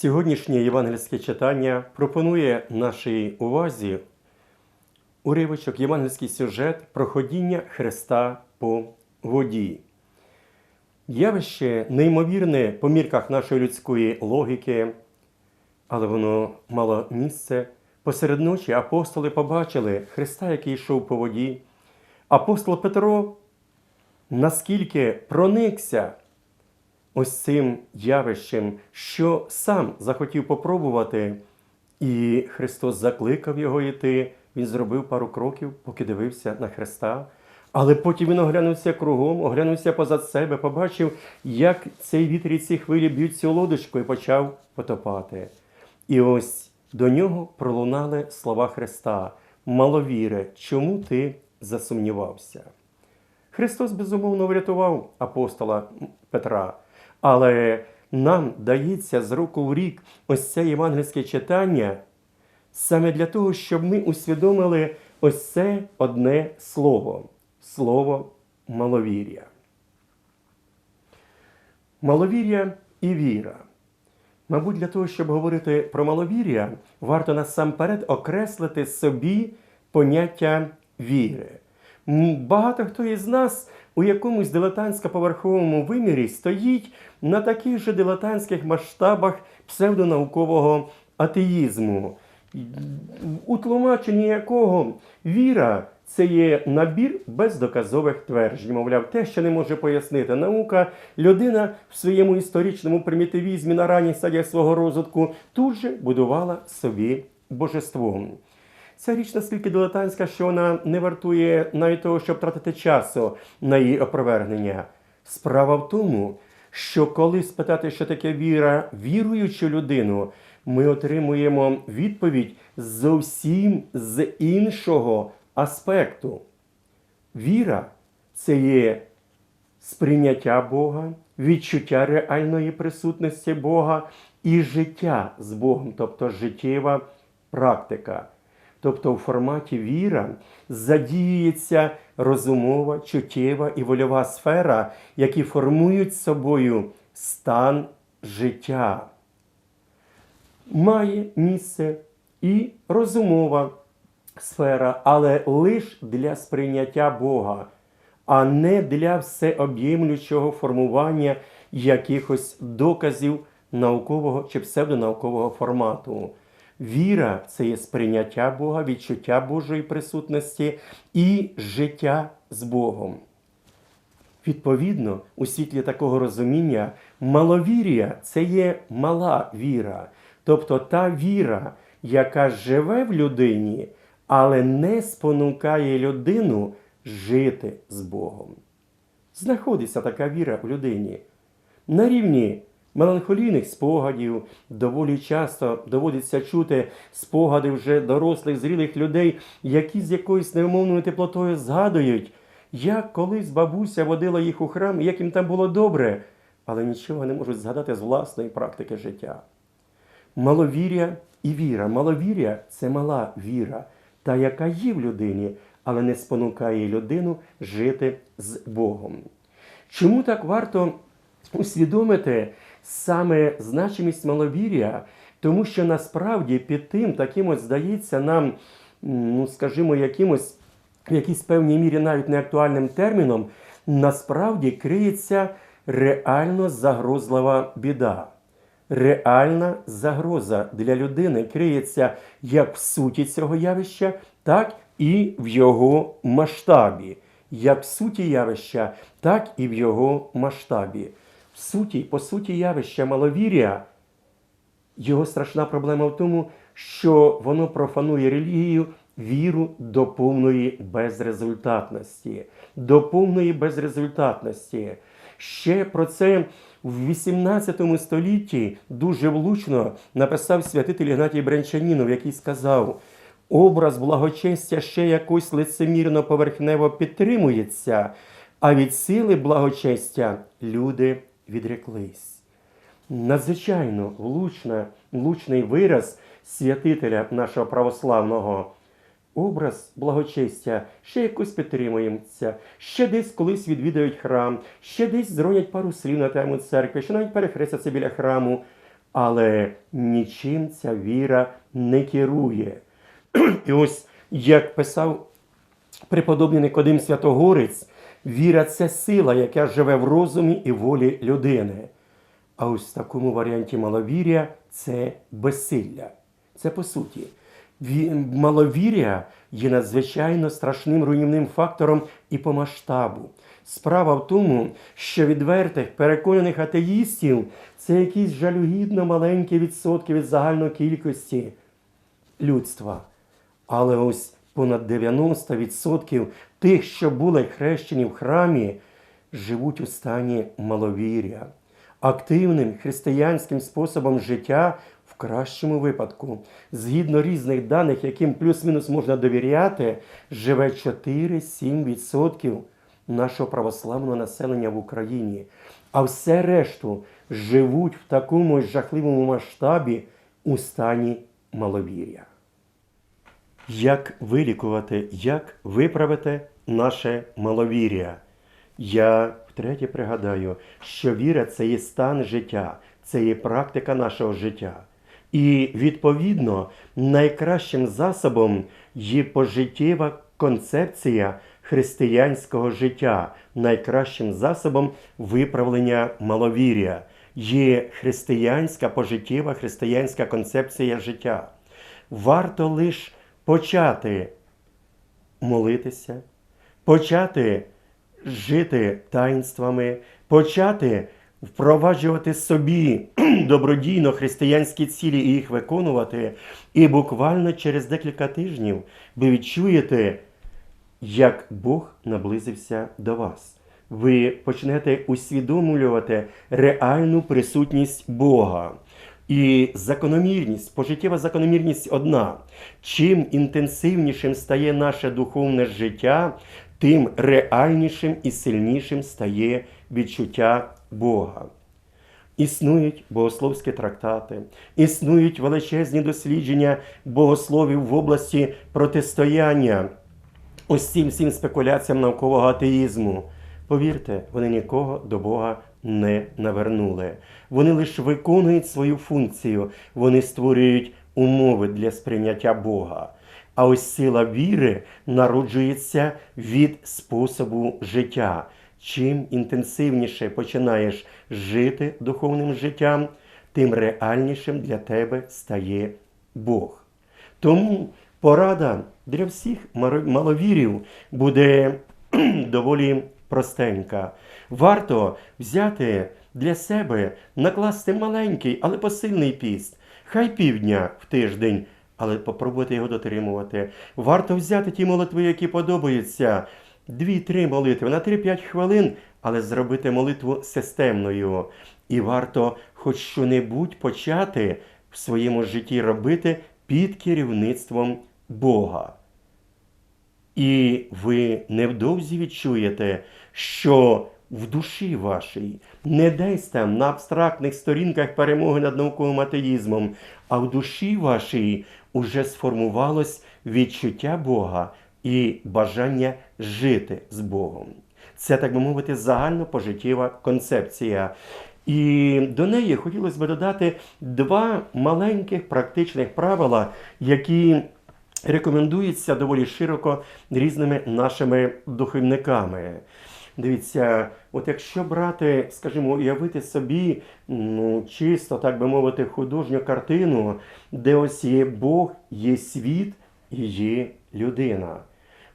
Сьогоднішнє євангельське читання пропонує нашій увазі уривочок євангельський сюжет про ходіння Христа по воді. Явище неймовірне по мірках нашої людської логіки, але воно мало місце. Посеред ночі апостоли побачили Христа, який йшов по воді. Апостол Петро наскільки проникся ось цим явищем, що сам захотів попробувати, і Христос закликав його йти. Він зробив пару кроків, поки дивився на Христа. Але потім він оглянувся кругом, оглянувся позад себе, побачив, як цей вітер і ці хвилі б'ються у лодочку і почав потопати. І ось до нього пролунали слова Христа: Маловіре, чому ти засумнівався? Христос безумовно врятував апостола Петра, але нам дається з року в рік ось це євангельське читання саме для того, щоб ми усвідомили ось це одне слово слово маловір'я. Маловір'я і віра. Мабуть, для того, щоб говорити про маловір'я, варто насамперед окреслити собі поняття віри. Багато хто із нас у якомусь дилетантсько-поверховому вимірі стоїть на таких же дилетантських масштабах псевдонаукового атеїзму, у тлумаченні якого віра це є набір бездоказових тверджень. Мовляв, те, що не може пояснити наука, людина в своєму історичному примітивізмі на ранніх стадіях свого розвитку тут же будувала собі божеством. Ця річ наскільки дилетантська, що вона не вартує навіть того, щоб тратити часу на її опровергнення. Справа в тому, що коли спитати, що таке віра віруючу людину, ми отримуємо відповідь зовсім з іншого аспекту. Віра це є сприйняття Бога, відчуття реальної присутності Бога і життя з Богом, тобто життєва практика. Тобто у форматі віра задіюється розумова, чуттєва і вольова сфера, які формують собою стан життя. Має місце і розумова сфера, але лише для сприйняття Бога, а не для всеоб'ємлючого формування якихось доказів наукового чи псевдонаукового формату. Віра це є сприйняття Бога, відчуття Божої присутності і життя з Богом. Відповідно, у світлі такого розуміння, маловір'я це є мала віра, тобто та віра, яка живе в людині, але не спонукає людину жити з Богом. Знаходиться така віра в людині. На рівні меланхолійних спогадів доволі часто доводиться чути спогади вже дорослих, зрілих людей, які з якоюсь невмовною теплотою згадують, як колись бабуся водила їх у храм, як їм там було добре, але нічого не можуть згадати з власної практики життя. Маловір'я і віра. Маловір'я це мала віра, та, яка є в людині, але не спонукає людину жити з Богом. Чому так варто усвідомити саме значимість маловір'я? Тому що насправді під тим, таким от здається нам, ну скажімо, якимось в якійсь певній мірі навіть неактуальним терміном, насправді криється реально загрозлива біда. Реальна загроза для людини криється як в суті цього явища, так і в його масштабі. Як в суті явища, так і в його масштабі. Суті, по суті явища маловір'я, його страшна проблема в тому, що воно профанує релігію, віру до повної безрезультатності. До повної безрезультатності. Ще про це в 18 столітті дуже влучно написав святитель Ігнатій Брянчанінов, який сказав: образ благочестя ще якось лицемірно поверхнево підтримується, а від сили благочестя люди відреклись. Надзвичайно влучна, влучний вираз святителя нашого православного. Образ благочестя ще якось підтримуємося, ще десь колись відвідають храм, ще десь зронять пару слів на тему церкви, що навіть перехрестяться біля храму. але нічим ця віра не керує. І ось як писав преподобний Никодим Святогорець, віра це сила, яка живе в розумі і волі людини. А ось в такому варіанті маловір'я це безсилля. Це по суті. Маловір'я є надзвичайно страшним руйнівним фактором і по масштабу. Справа в тому, що відвертих, переконаних атеїстів це якісь жалюгідно маленькі відсотки від загальної кількості людства. Але ось понад 90% тих, що були хрещені в храмі, живуть у стані маловір'я. Активним християнським способом життя в кращому випадку, згідно різних даних, яким плюс-мінус можна довіряти, живе 4-7% нашого православного населення в Україні. А все решту живуть в такому жахливому масштабі у стані маловір'я. Як вилікувати, як виправити наше маловір'я? Я втретє пригадаю, що віра це є стан життя, це є практика нашого життя. І відповідно найкращим засобом є пожиттєва концепція християнського життя, найкращим засобом виправлення маловір'я. Є християнська пожиттєва християнська концепція життя. Варто лише почати молитися, почати жити таїнствами, почати впроваджувати собі добродійно християнські цілі і їх виконувати. І буквально через декілька тижнів ви відчуєте, як Бог наблизився до вас. Ви почнете усвідомлювати реальну присутність Бога. І закономірність, пожиттєва закономірність одна. Чим інтенсивнішим стає наше духовне життя, тим реальнішим і сильнішим стає відчуття Бога. Існують богословські трактати, існують величезні дослідження богословів в області протистояння ось цим всім спекуляціям навколо атеїзму. Повірте, вони нікого до Бога не навернули. Вони лише виконують свою функцію, вони створюють умови для сприйняття Бога. А ось сила віри народжується від способу життя. Чим інтенсивніше починаєш жити духовним життям, тим реальнішим для тебе стає Бог. Тому порада для всіх маловірів буде доволі простенька. Варто взяти для себе, накласти маленький, але посильний піст. Хай півдня в тиждень, але попробуйте його дотримувати. Варто взяти ті молитви, які подобаються. Дві-три молитви на 3-5 хвилин, але зробити молитву системною. І варто хоч що-небудь почати в своєму житті робити під керівництвом Бога. І ви невдовзі відчуєте, що в душі вашій не десь там на абстрактних сторінках перемоги над науковим атеїзмом, а в душі вашій уже сформувалось відчуття Бога і бажання жити з Богом. Це, так би мовити, загальнопожиттєва концепція. І до неї хотілося б додати два маленьких практичних правила, які рекомендується доволі широко різними нашими духовниками. Дивіться, от якщо брати, скажімо, уявити собі ну, чисто, так би мовити, художню картину, де ось є Бог, є світ і є людина.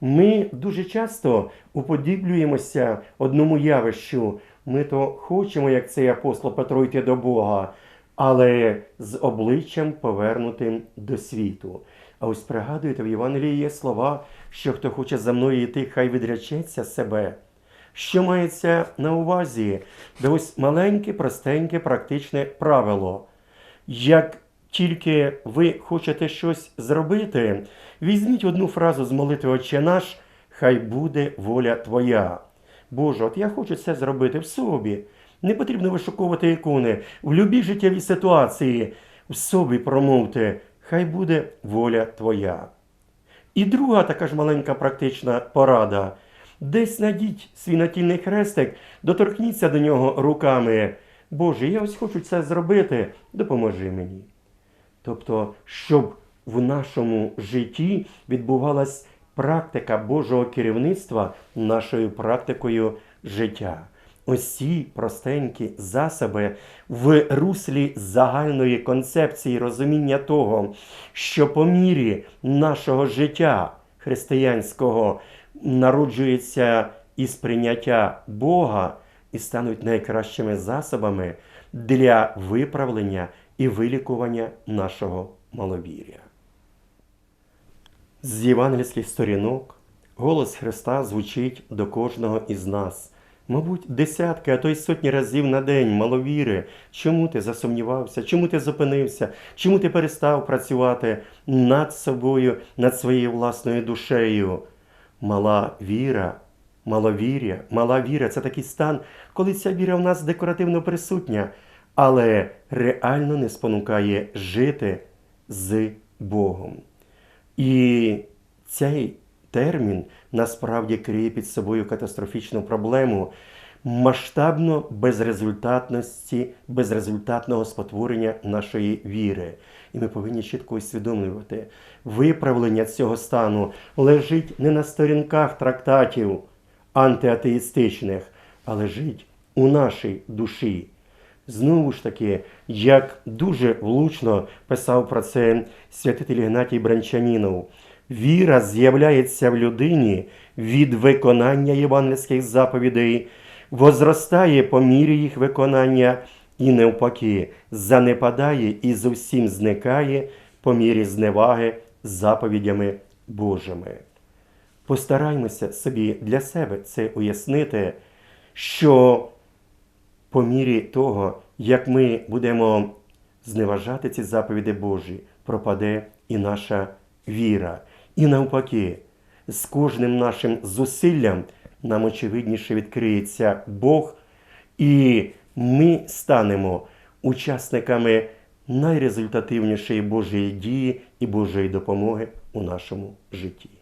Ми дуже часто уподіблюємося одному явищу. Ми то хочемо, як цей апостол Петро, йти до Бога, але з обличчям повернутим до світу. А ось пригадуєте, в Євангелії є слова, що хто хоче за мною йти, хай відречеться себе. Що мається на увазі? Да ось маленьке, простеньке, практичне правило. Як тільки ви хочете щось зробити, візьміть одну фразу з молитви Отче наш, хай буде воля Твоя. Боже, от я хочу це зробити в собі. Не потрібно вишуковувати ікони. В любій життєвій ситуації в собі промовте, хай буде воля Твоя. І друга така ж маленька практична порада. Десь надіть свій натільний хрестик, доторкніться до нього руками. Боже, я ось хочу це зробити, допоможи мені. Тобто, щоб в нашому житті відбувалась практика Божого керівництва нашою практикою життя. Ці простенькі засоби в руслі загальної концепції розуміння того, що по мірі нашого життя християнського народжується із прийняття Бога і стануть найкращими засобами для виправлення і вилікування нашого маловір'я. З євангельських сторінок голос Христа звучить до кожного із нас. Мабуть, десятки, а то й сотні разів на день маловіри. Чому ти засумнівався? Чому ти зупинився? Чому ти перестав працювати над собою, над своєю власною душею? Мала віра, маловір'я, мала віра це такий стан, коли ця віра в нас декоративно присутня, але реально не спонукає жити з Богом. І цей термін насправді криє під собою катастрофічну проблему масштабно безрезультатності, безрезультатного спотворення нашої віри. І ми повинні чітко усвідомлювати, виправлення цього стану лежить не на сторінках трактатів антиатеїстичних, а лежить у нашій душі. Знову ж таки, як дуже влучно писав про це святитель Ігнатій Бранчанінов, віра з'являється в людині від виконання євангельських заповідей, возростає по мірі їх виконання і навпаки занепадає і зовсім зникає по мірі зневаги заповідями Божими. Постараймося собі для себе це уяснити, що по мірі того, як ми будемо зневажати ці заповіді Божі, пропаде і наша віра. І навпаки, з кожним нашим зусиллям нам очевидніше відкриється Бог, і ми станемо учасниками найрезультативнішої Божої дії і Божої допомоги у нашому житті.